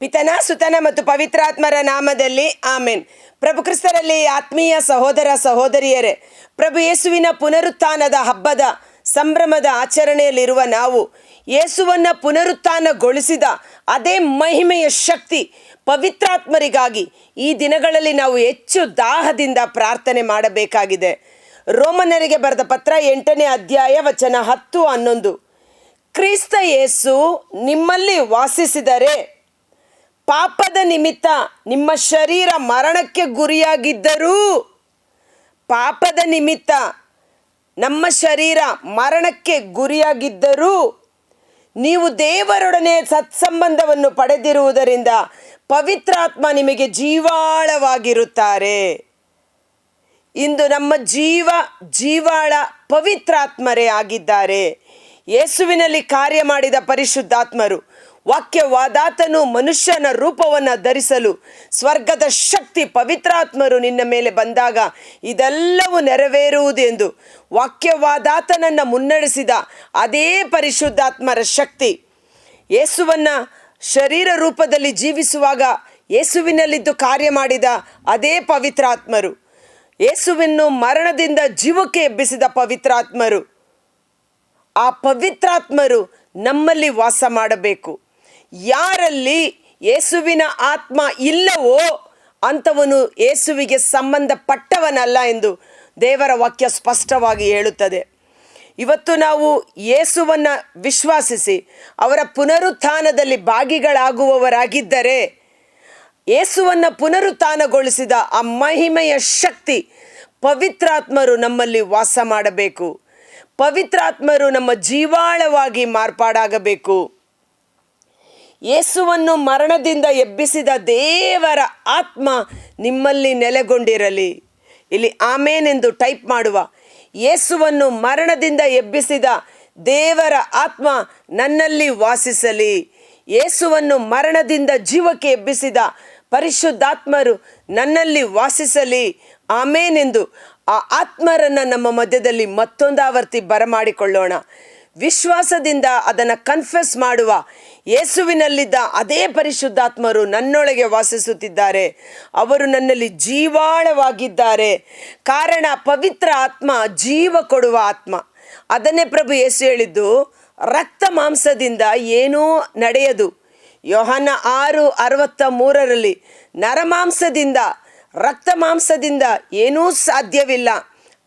ಪಿತನ, ಸುತನ ಮತ್ತು ಪವಿತ್ರಾತ್ಮರ ನಾಮದಲ್ಲಿ ಆಮೆನ್. ಪ್ರಭು ಕ್ರಿಸ್ತರಲ್ಲಿ ಆತ್ಮೀಯ ಸಹೋದರ ಸಹೋದರಿಯರೇ, ಪ್ರಭು ಯೇಸುವಿನ ಪುನರುತ್ಥಾನದ ಹಬ್ಬದ ಸಂಭ್ರಮದ ಆಚರಣೆಯಲ್ಲಿರುವ ನಾವು, ಯೇಸುವನ್ನು ಪುನರುತ್ಥಾನಗೊಳಿಸಿದ ಅದೇ ಮಹಿಮೆಯ ಶಕ್ತಿ ಪವಿತ್ರಾತ್ಮರಿಗಾಗಿ ಈ ದಿನಗಳಲ್ಲಿ ನಾವು ಹೆಚ್ಚು ದಾಹದಿಂದ ಪ್ರಾರ್ಥನೆ ಮಾಡಬೇಕಾಗಿದೆ. ರೋಮನರಿಗೆ ಬರೆದ ಪತ್ರ ಎಂಟನೇ ಅಧ್ಯಾಯ ವಚನ ಹತ್ತು ಹನ್ನೊಂದು. ಕ್ರಿಸ್ತ ಯೇಸು ನಿಮ್ಮಲ್ಲಿ ವಾಸಿಸಿದರೆ ಪಾಪದ ನಿಮಿತ್ತ ನಿಮ್ಮ ಶರೀರ ಮರಣಕ್ಕೆ ಗುರಿಯಾಗಿದ್ದರೂ ಪಾಪದ ನಿಮಿತ್ತ ನಮ್ಮ ಶರೀರ ಮರಣಕ್ಕೆ ಗುರಿಯಾಗಿದ್ದರೂ ನೀವು ದೇವರೊಡನೆ ಸತ್ಸಂಬಂಧವನ್ನು ಪಡೆದಿರುವುದರಿಂದ ಪವಿತ್ರಾತ್ಮ ನಿಮಗೆ ಜೀವಾಳವಾಗಿರುತ್ತಾರೆ. ಇಂದು ನಮ್ಮ ಜೀವ ಜೀವಾಳ ಪವಿತ್ರಾತ್ಮರೇ ಆಗಿದ್ದಾರೆ. ಯೇಸುವಿನಲ್ಲಿ ಕಾರ್ಯ ಮಾಡಿದ ಪರಿಶುದ್ಧಾತ್ಮರು ವಾಕ್ಯವಾದಾತನು ಮನುಷ್ಯನ ರೂಪವನ್ನು ಧರಿಸಲು ಸ್ವರ್ಗದ ಶಕ್ತಿ ಪವಿತ್ರಾತ್ಮರು ನಿನ್ನ ಮೇಲೆ ಬಂದಾಗ ಇದೆಲ್ಲವೂ ನೆರವೇರುವುದೆಂದು ವಾಕ್ಯವಾದಾತನನ್ನು ಮುನ್ನಡೆಸಿದ ಅದೇ ಪರಿಶುದ್ಧಾತ್ಮರ ಶಕ್ತಿ. ಯೇಸುವನ್ನು ಶರೀರ ರೂಪದಲ್ಲಿ ಜೀವಿಸುವಾಗ ಯೇಸುವಿನಲ್ಲಿದ್ದು ಕಾರ್ಯ ಮಾಡಿದ ಅದೇ ಪವಿತ್ರಾತ್ಮರು. ಯೇಸುವನ್ನು ಮರಣದಿಂದ ಜೀವಕ್ಕೆ ಎಬ್ಬಿಸಿದ ಪವಿತ್ರಾತ್ಮರು. ಆ ಪವಿತ್ರಾತ್ಮರು ನಮ್ಮಲ್ಲಿ ವಾಸ ಮಾಡಬೇಕು. ಯಾರಲ್ಲಿ ಯೇಸುವಿನ ಆತ್ಮ ಇಲ್ಲವೋ ಅಂಥವನು ಯೇಸುವಿಗೆ ಸಂಬಂಧಪಟ್ಟವನಲ್ಲ ಎಂದು ದೇವರ ವಾಕ್ಯ ಸ್ಪಷ್ಟವಾಗಿ ಹೇಳುತ್ತದೆ. ಇವತ್ತು ನಾವು ಯೇಸುವನ್ನು ವಿಶ್ವಾಸಿಸಿ ಅವರ ಪುನರುತ್ಥಾನದಲ್ಲಿ ಭಾಗಿಗಳಾಗುವವರಾಗಿದ್ದರೆ ಯೇಸುವನ್ನು ಪುನರುತ್ಥಾನಗೊಳಿಸಿದ ಆ ಮಹಿಮೆಯ ಶಕ್ತಿ ಪವಿತ್ರಾತ್ಮರು ನಮ್ಮಲ್ಲಿ ವಾಸ ಮಾಡಬೇಕು. ಪವಿತ್ರಾತ್ಮರು ನಮ್ಮ ಜೀವಾಳವಾಗಿ ಮಾರ್ಪಾಡಾಗಬೇಕು. ಯೇಸುವನ್ನು ಮರಣದಿಂದ ಎಬ್ಬಿಸಿದ ದೇವರ ಆತ್ಮ ನಿಮ್ಮಲ್ಲಿ ನೆಲೆಗೊಂಡಿರಲಿ. ಇಲ್ಲಿ ಆಮೇನೆಂದು ಟೈಪ್ ಮಾಡುವ. ಯೇಸುವನ್ನು ಮರಣದಿಂದ ಎಬ್ಬಿಸಿದ ದೇವರ ಆತ್ಮ ನನ್ನಲ್ಲಿ ವಾಸಿಸಲಿ. ಯೇಸುವನ್ನು ಮರಣದಿಂದ ಜೀವಕ್ಕೆ ಎಬ್ಬಿಸಿದ ಪರಿಶುದ್ಧಾತ್ಮರು ನನ್ನಲ್ಲಿ ವಾಸಿಸಲಿ. ಆಮೇನೆಂದು ಆ ಆತ್ಮರನ್ನು ನಮ್ಮ ಮಧ್ಯದಲ್ಲಿ ಮತ್ತೊಂದಾವರ್ತಿ ಬರಮಾಡಿಕೊಳ್ಳೋಣ. ವಿಶ್ವಾಸದಿಂದ ಅದನ್ನು ಕನ್ಫೆಸ್ ಮಾಡುವ ಯೇಸುವಿನಲ್ಲಿದ್ದ ಅದೇ ಪರಿಶುದ್ಧಾತ್ಮರು ನನ್ನೊಳಗೆ ವಾಸಿಸುತ್ತಿದ್ದಾರೆ. ಅವರು ನನ್ನಲ್ಲಿ ಜೀವಾಳವಾಗಿದ್ದಾರೆ. ಕಾರಣ ಪವಿತ್ರ ಆತ್ಮ ಜೀವ ಕೊಡುವ ಆತ್ಮ. ಅದನ್ನೇ ಪ್ರಭು ಯೇಸು ಹೇಳಿದ್ದು, ರಕ್ತ ಮಾಂಸದಿಂದ ಏನೂ ನಡೆಯದು. ಯೋಹನ ಆರು ಅರವತ್ತ ಮೂರರಲ್ಲಿ ನರಮಾಂಸದಿಂದ ರಕ್ತ ಮಾಂಸದಿಂದ ಏನೂ ಸಾಧ್ಯವಿಲ್ಲ.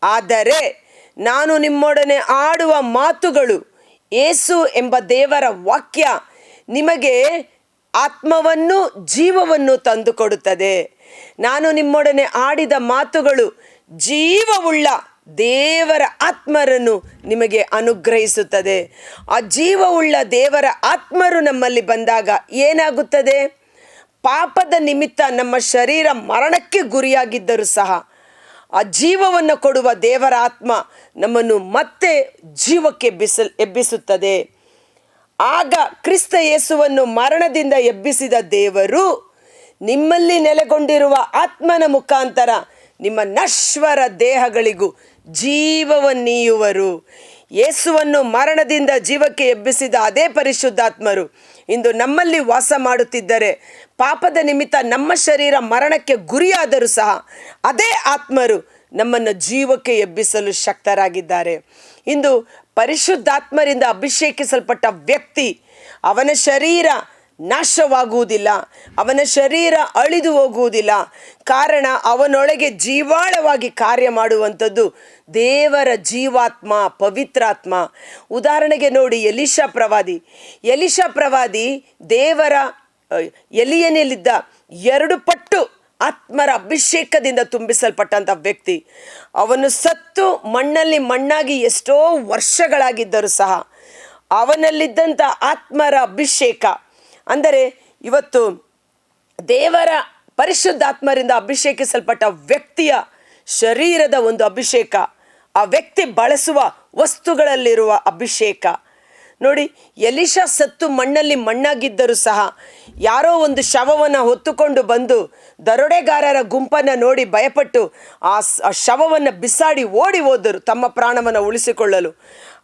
ಆದರೆ ನಾನು ನಿಮ್ಮೊಡನೆ ಆಡುವ ಮಾತುಗಳು. ಏಸು ಎಂಬ ದೇವರ ವಾಕ್ಯ ನಿಮಗೆ ಆತ್ಮವನ್ನು ಜೀವವನ್ನು ತಂದುಕೊಡುತ್ತದೆ. ನಾನು ನಿಮ್ಮೊಡನೆ ಆಡಿದ ಮಾತುಗಳು ಜೀವವುಳ್ಳ ದೇವರ ಆತ್ಮರನ್ನು ನಿಮಗೆ ಅನುಗ್ರಹಿಸುತ್ತದೆ. ಆ ಜೀವವುಳ್ಳ ದೇವರ ಆತ್ಮರು ನಮ್ಮಲ್ಲಿ ಬಂದಾಗ ಏನಾಗುತ್ತದೆ? ಪಾಪದ ನಿಮಿತ್ತ ನಮ್ಮ ಶರೀರ ಮರಣಕ್ಕೆ ಗುರಿಯಾಗಿದ್ದರೂ ಸಹ ಆ ಜೀವವನ್ನು ಕೊಡುವ ದೇವರ ಆತ್ಮ ನಮ್ಮನ್ನು ಮತ್ತೆ ಜೀವಕ್ಕೆ ಎಬ್ಬಿಸಲ್ ಎಬ್ಬಿಸುತ್ತದೆ. ಆಗ ಕ್ರಿಸ್ತ ಯೇಸುವನ್ನು ಮರಣದಿಂದ ಎಬ್ಬಿಸಿದ ದೇವರು ನಿಮ್ಮಲ್ಲಿ ನೆಲೆಗೊಂಡಿರುವ ಆತ್ಮನ ಮುಖಾಂತರ ನಿಮ್ಮ ನಶ್ವರ ದೇಹಗಳಿಗೂ ಜೀವವನ್ನೀಯುವರು. ಯೇಸುವನ್ನು ಮರಣದಿಂದ ಜೀವಕ್ಕೆ ಎಬ್ಬಿಸಿದ ಅದೇ ಪರಿಶುದ್ಧಾತ್ಮರು ಇಂದು ನಮ್ಮಲ್ಲಿ ವಾಸ ಮಾಡುತ್ತಿದ್ದರೆ ಪಾಪದ ನಿಮಿತ್ತ ನಮ್ಮ ಶರೀರ ಮರಣಕ್ಕೆ ಗುರಿಯಾದರೂ ಸಹ ಅದೇ ಆತ್ಮರು ನಮ್ಮನ್ನು ಜೀವಕ್ಕೆ ಎಬ್ಬಿಸಲು ಶಕ್ತರಾಗಿದ್ದಾರೆ. ಇಂದು ಪರಿಶುದ್ಧಾತ್ಮರಿಂದ ಅಭಿಷೇಕಿಸಲ್ಪಟ್ಟ ವ್ಯಕ್ತಿ ಅವನ ಶರೀರ ನಾಶವಾಗುವುದಿಲ್ಲ. ಅವನ ಶರೀರ ಅಳಿದು ಹೋಗುವುದಿಲ್ಲ. ಕಾರಣ ಅವನೊಳಗೆ ಜೀವಾಳವಾಗಿ ಕಾರ್ಯ ಮಾಡುವಂಥದ್ದು ದೇವರ ಜೀವಾತ್ಮ, ಪವಿತ್ರಾತ್ಮ. ಉದಾಹರಣೆಗೆ ನೋಡಿ ಎಲಿಶಾ ಪ್ರವಾದಿ. ಎಲಿಶಾ ಪ್ರವಾದಿ ದೇವರ ಎಲಿಯನಲ್ಲಿದ್ದ ಎರಡು ಪಟ್ಟು ಆತ್ಮರ ಅಭಿಷೇಕದಿಂದ ತುಂಬಿಸಲ್ಪಟ್ಟಂಥ ವ್ಯಕ್ತಿ. ಅವನು ಸತ್ತು ಮಣ್ಣಲ್ಲಿ ಮಣ್ಣಾಗಿ ಎಷ್ಟೋ ವರ್ಷಗಳಾಗಿದ್ದರೂ ಸಹ ಅವನಲ್ಲಿದ್ದಂಥ ಆತ್ಮರ ಅಭಿಷೇಕ ಅಂದರೆ ಇವತ್ತು ದೇವರ ಪರಿಶುದ್ಧಾತ್ಮರಿಂದ ಅಭಿಷೇಕಿಸಲ್ಪಟ್ಟ ವ್ಯಕ್ತಿಯ ಶರೀರದ ಒಂದು ಅಭಿಷೇಕ, ಆ ವ್ಯಕ್ತಿ ಬಳಸುವ ವಸ್ತುಗಳಲ್ಲಿರುವ ಅಭಿಷೇಕ. ನೋಡಿ ಎಲಿಶಾ ಸತ್ತು ಮಣ್ಣಲ್ಲಿ ಮಣ್ಣಾಗಿದ್ದರೂ ಸಹ ಯಾರೋ ಒಂದು ಶವವನ್ನು ಹೊತ್ತುಕೊಂಡು ಬಂದು ದರೋಡೆಗಾರರ ಗುಂಪನ್ನು ನೋಡಿ ಭಯಪಟ್ಟು ಆ ಶವವನ್ನು ಬಿಸಾಡಿ ಓಡಿ ಹೋದರು ತಮ್ಮ ಪ್ರಾಣವನ್ನು ಉಳಿಸಿಕೊಳ್ಳಲು.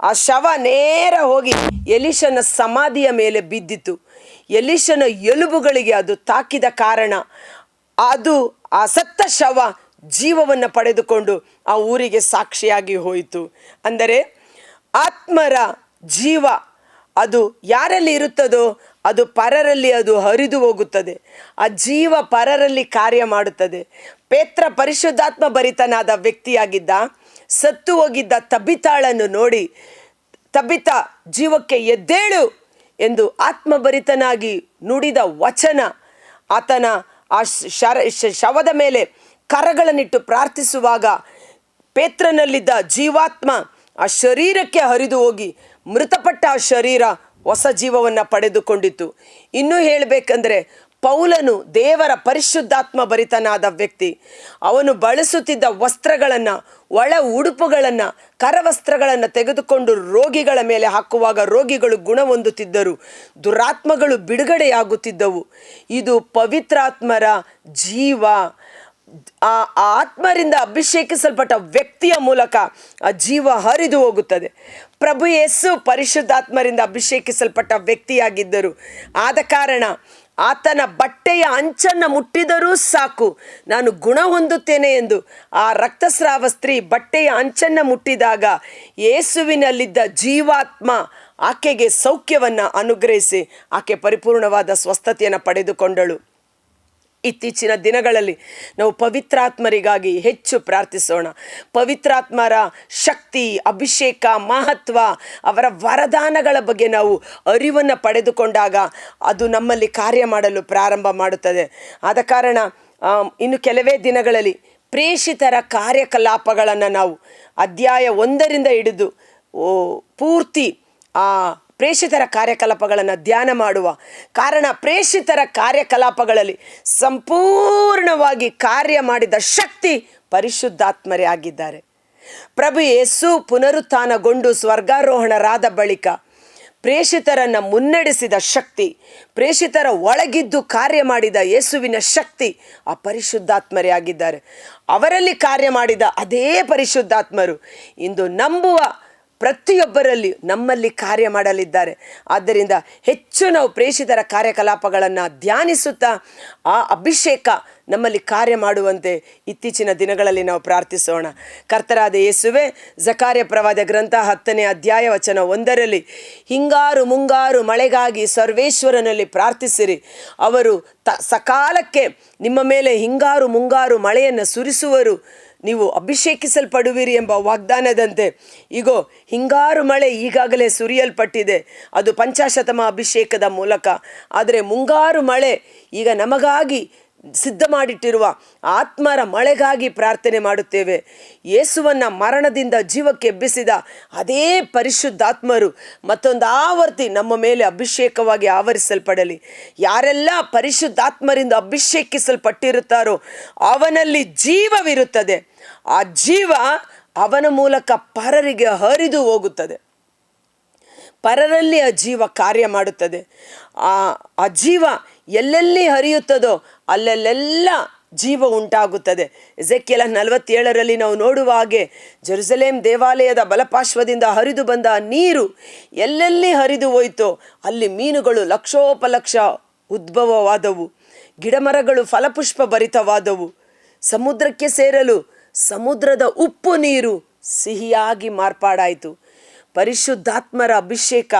ಆ ಶವ ನೇರ ಹೋಗಿ ಎಲಿಶನ ಸಮಾಧಿಯ ಮೇಲೆ ಬಿದ್ದಿತು ಎಲಿಶನ ಎಲುಬುಗಳಿಗೆ ಅದು ತಾಕಿದ ಕಾರಣ. ಅದು ಆ ಸತ್ತ ಶವ ಜೀವವನ್ನು ಪಡೆದುಕೊಂಡು ಆ ಊರಿಗೆ ಸಾಕ್ಷಿಯಾಗಿ ಹೋಯಿತು. ಅಂದರೆ ಆತ್ಮರ ಜೀವ ಅದು ಯಾರಲ್ಲಿ ಇರುತ್ತದೋ ಅದು ಪರರಲ್ಲಿ ಅದು ಹರಿದು ಹೋಗುತ್ತದೆ. ಆ ಜೀವ ಪರರಲ್ಲಿ ಕಾರ್ಯ ಮಾಡುತ್ತದೆ. ಪೇತ್ರ ಪರಿಶುದ್ಧಾತ್ಮ ಭರಿತನಾದ ವ್ಯಕ್ತಿಯಾಗಿದ್ದ, ಸತ್ತು ಹೋಗಿದ್ದ ತಬಿತಾಳನ್ನು ನೋಡಿ ತಬಿತ ಜೀವಕ್ಕೆ ಎದ್ದೇಳು ಎಂದು ಆತ್ಮಭರಿತನಾಗಿ ನುಡಿದ ವಚನ. ಆತನ ಆ ಶರ ಶವದ ಮೇಲೆ ಕರಗಳನ್ನಿಟ್ಟು ಪ್ರಾರ್ಥಿಸುವಾಗ ಪೇತ್ರನಲ್ಲಿದ್ದ ಜೀವಾತ್ಮ ಆ ಶರೀರಕ್ಕೆ ಹರಿದು ಹೋಗಿ ಮೃತಪಟ್ಟ ಆ ಶರೀರ ಹೊಸ ಜೀವವನ್ನು ಪಡೆದುಕೊಂಡಿತು ಇನ್ನೂ ಹೇಳಬೇಕಂದ್ರೆ ಪೌಲನು ದೇವರ ಪರಿಶುದ್ಧಾತ್ಮ ಭರಿತನಾದ ವ್ಯಕ್ತಿ. ಅವನು ಬಳಸುತ್ತಿದ್ದ ವಸ್ತ್ರಗಳನ್ನು, ಒಳ ಉಡುಪುಗಳನ್ನು, ಕರವಸ್ತ್ರಗಳನ್ನು ತೆಗೆದುಕೊಂಡು ರೋಗಿಗಳ ಮೇಲೆ ಹಾಕುವಾಗ ರೋಗಿಗಳು ಗುಣ ಹೊಂದುತ್ತಿದ್ದರು ದುರಾತ್ಮಗಳು ಬಿಡುಗಡೆಯಾಗುತ್ತಿದ್ದವು. ಇದು ಪವಿತ್ರಾತ್ಮರ ಜೀವ. ಆ ಆತ್ಮರಿಂದ ಅಭಿಷೇಕಿಸಲ್ಪಟ್ಟ ವ್ಯಕ್ತಿಯ ಮೂಲಕ ಆ ಜೀವ ಹರಿದು ಹೋಗುತ್ತದೆ. ಪ್ರಭು ಯೇಸು ಪರಿಶುದ್ಧಾತ್ಮರಿಂದ ಅಭಿಷೇಕಿಸಲ್ಪಟ್ಟ ವ್ಯಕ್ತಿಯಾಗಿದ್ದರು. ಆದ ಕಾರಣ ಆತನ ಬಟ್ಟೆಯ ಅಂಚನ್ನು ಮುಟ್ಟಿದರೂ ಸಾಕು. ನಾನು ಗುಣ ಹೊಂದುತ್ತೇನೆ ಎಂದು ಆ ರಕ್ತಸ್ರಾವ ಸ್ತ್ರೀ ಬಟ್ಟೆಯ ಅಂಚನ್ನು ಮುಟ್ಟಿದಾಗ ಯೇಸುವಿನಲ್ಲಿದ್ದ ಜೀವಾತ್ಮ ಆಕೆಗೆ ಸೌಖ್ಯವನ್ನು ಅನುಗ್ರಹಿಸಿ ಆಕೆ ಪರಿಪೂರ್ಣವಾದ ಸ್ವಸ್ಥತೆಯನ್ನು ಪಡೆದುಕೊಂಡಳು. ಇತ್ತೀಚಿನ ದಿನಗಳಲ್ಲಿ ನಾವು ಪವಿತ್ರಾತ್ಮರಿಗಾಗಿ ಹೆಚ್ಚು ಪ್ರಾರ್ಥಿಸೋಣ. ಪವಿತ್ರಾತ್ಮರ ಶಕ್ತಿ, ಅಭಿಷೇಕ, ಮಹತ್ವ, ಅವರ ವರದಾನಗಳ ಬಗ್ಗೆ ನಾವು ಅರಿವನ್ನು ಪಡೆದುಕೊಂಡಾಗ ಅದು ನಮ್ಮಲ್ಲಿ ಕಾರ್ಯ ಮಾಡಲು ಪ್ರಾರಂಭ ಮಾಡುತ್ತದೆ. ಆದ ಕಾರಣ ಇನ್ನು ಕೆಲವೇ ದಿನಗಳಲ್ಲಿ ಪ್ರೇಷಿತರ ಕಾರ್ಯಕಲಾಪಗಳನ್ನು ನಾವು ಅಧ್ಯಾಯ ಒಂದರಿಂದ ಹಿಡಿದು ಪೂರ್ತಿ ಆ ಪ್ರೇಷಿತರ ಕಾರ್ಯಕಲಾಪಗಳನ್ನು ಧ್ಯಾನ ಮಾಡುವ. ಕಾರಣ ಪ್ರೇಷಿತರ ಕಾರ್ಯಕಲಾಪಗಳಲ್ಲಿ ಸಂಪೂರ್ಣವಾಗಿ ಕಾರ್ಯ ಮಾಡಿದ ಶಕ್ತಿ ಪರಿಶುದ್ಧಾತ್ಮರೇ ಆಗಿದ್ದಾರೆ. ಪ್ರಭು ಯೇಸು ಪುನರುತ್ಥಾನಗೊಂಡು ಸ್ವರ್ಗಾರೋಹಣರಾದ ಬಳಿಕ ಪ್ರೇಷಿತರನ್ನು ಮುನ್ನಡೆಸಿದ ಶಕ್ತಿ, ಪ್ರೇಷಿತರ ಒಳಗಿದ್ದು ಕಾರ್ಯ ಮಾಡಿದ ಯೇಸುವಿನ ಶಕ್ತಿ ಆ ಪರಿಶುದ್ಧಾತ್ಮರೇ ಆಗಿದ್ದಾರೆ. ಅವರಲ್ಲಿ ಕಾರ್ಯ ಮಾಡಿದ ಅದೇ ಪರಿಶುದ್ಧಾತ್ಮರು ಇಂದು ನಂಬುವ ಪ್ರತಿಯೊಬ್ಬರಲ್ಲಿ ನಮ್ಮಲ್ಲಿ ಕಾರ್ಯ ಮಾಡಲಿದ್ದಾರೆ. ಆದ್ದರಿಂದ ಹೆಚ್ಚು ನಾವು ಪ್ರೇಷಿತರ ಕಾರ್ಯಕಲಾಪಗಳನ್ನು ಧ್ಯಾನಿಸುತ್ತಾ ಆ ಅಭಿಷೇಕ ನಮ್ಮಲ್ಲಿ ಕಾರ್ಯ ಮಾಡುವಂತೆ ಇತ್ತೀಚಿನ ದಿನಗಳಲ್ಲಿ ನಾವು ಪ್ರಾರ್ಥಿಸೋಣ. ಕರ್ತರಾದ ಯೇಸುವೆ, ಜಕಾರ್ಯ ಪ್ರವಾದ ಗ್ರಂಥ ಹತ್ತನೇ ಅಧ್ಯಾಯ ವಚನ ಒಂದರಲ್ಲಿ, ಹಿಂಗಾರು ಮುಂಗಾರು ಮಳೆಗಾಗಿ ಸರ್ವೇಶ್ವರನಲ್ಲಿ ಪ್ರಾರ್ಥಿಸಿರಿ. ಅವರು ತ, ಸಕಾಲಕ್ಕೆ ನಿಮ್ಮ ಮೇಲೆ ಹಿಂಗಾರು ಮುಂಗಾರು ಮಳೆಯನ್ನು ಸುರಿಸುವರು. ನೀವು ಅಭಿಷೇಕಿಸಲ್ಪಡುವಿರಿ ಎಂಬ ವಾಗ್ದಾನದಂತೆ. ಈಗೋ ಹಿಂಗಾರು ಮಳೆ ಈಗಾಗಲೇ ಸುರಿಯಲ್ಪಟ್ಟಿದೆ. ಅದು ಪಂಚಾಶತಮ ಅಭಿಷೇಕದ ಮೂಲಕ. ಆದರೆ ಮುಂಗಾರು ಮಳೆ ಈಗ ನಮಗಾಗಿ ಸಿದ್ಧ ಮಾಡಿಟ್ಟಿರುವ ಆತ್ಮರ ಮಳೆಗಾಗಿ ಪ್ರಾರ್ಥನೆ ಮಾಡುತ್ತೇವೆ. ಯೇಸುವನ್ನ ಮರಣದಿಂದ ಜೀವಕ್ಕೆ ಎಬ್ಬಿಸಿದ ಅದೇ ಪರಿಶುದ್ಧಾತ್ಮರು ಮತ್ತೊಂದು ಆವರ್ತಿ ನಮ್ಮ ಮೇಲೆ ಅಭಿಷೇಕವಾಗಿ ಆವರಿಸಲ್ಪಡಲಿ. ಯಾರೆಲ್ಲ ಪರಿಶುದ್ಧಾತ್ಮರಿಂದ ಅಭಿಷೇಕಿಸಲ್ಪಟ್ಟಿರುತ್ತಾರೋ ಅವನಲ್ಲಿ ಜೀವವಿರುತ್ತದೆ. ಆ ಜೀವ ಅವನ ಮೂಲಕ ಪರರಿಗೆ ಹರಿದು ಹೋಗುತ್ತದೆ. ಪರರಲ್ಲಿ ಆ ಜೀವ ಕಾರ್ಯ ಮಾಡುತ್ತದೆ. ಆ ಆ ಜೀವ ಎಲ್ಲೆಲ್ಲಿ ಹರಿಯುತ್ತದೋ ಅಲ್ಲೆಲ್ಲೆಲ್ಲ ಜೀವ ಉಂಟಾಗುತ್ತದೆ. ಎಸೆಕ್ಕೆಲ ನಲವತ್ತೇಳರಲ್ಲಿ ನಾವು ನೋಡುವ ಹಾಗೆ ಜೆರುಸಲೇಮ್ ದೇವಾಲಯದ ಬಲಪಾರ್ಶ್ವದಿಂದ ಹರಿದು ಬಂದ ನೀರು ಎಲ್ಲೆಲ್ಲಿ ಹರಿದು ಹೋಯಿತೋ ಅಲ್ಲಿ ಮೀನುಗಳು ಲಕ್ಷೋಪಲಕ್ಷ ಉದ್ಭವವಾದವು. ಗಿಡಮರಗಳು ಫಲಪುಷ್ಪ ಭರಿತವಾದವು ಸಮುದ್ರಕ್ಕೆ ಸೇರಲು ಸಮುದ್ರದ ಉಪ್ಪು ನೀರು ಸಿಹಿಯಾಗಿ ಮಾರ್ಪಾಡಾಯಿತು. ಪರಿಶುದ್ಧಾತ್ಮರ ಅಭಿಷೇಕ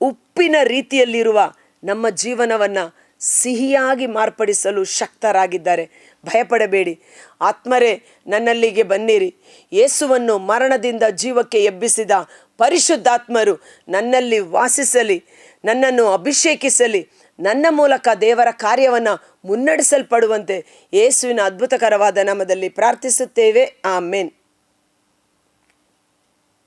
ಉಪ್ಪಿನ ರೀತಿಯಲ್ಲಿರುವ ನಮ್ಮ ಜೀವನವನ್ನು ಸಿಹಿಯಾಗಿ ಮಾರ್ಪಡಿಸಲು ಶಕ್ತರಾಗಿದ್ದಾರೆ. ಭಯಪಡಬೇಡಿ. ಆತ್ಮರೇ, ನನ್ನಲ್ಲಿಗೆ ಬನ್ನಿರಿ. ಯೇಸುವನ್ನು ಮರಣದಿಂದ ಜೀವಕ್ಕೆ ಎಬ್ಬಿಸಿದ ಪರಿಶುದ್ಧಾತ್ಮರು ನನ್ನಲ್ಲಿ ವಾಸಿಸಲಿ, ನನ್ನನ್ನು ಅಭಿಷೇಕಿಸಲಿ, ನನ್ನ ಮೂಲಕ ದೇವರ ಕಾರ್ಯವನ್ನು ಮುನ್ನಡೆಸಲ್ಪಡುವಂತೆ ಯೇಸುವಿನ ಅದ್ಭುತಕರವಾದ ನಾಮದಲ್ಲಿ ಪ್ರಾರ್ಥಿಸುತ್ತೇವೆ. ಆಮೇನ್.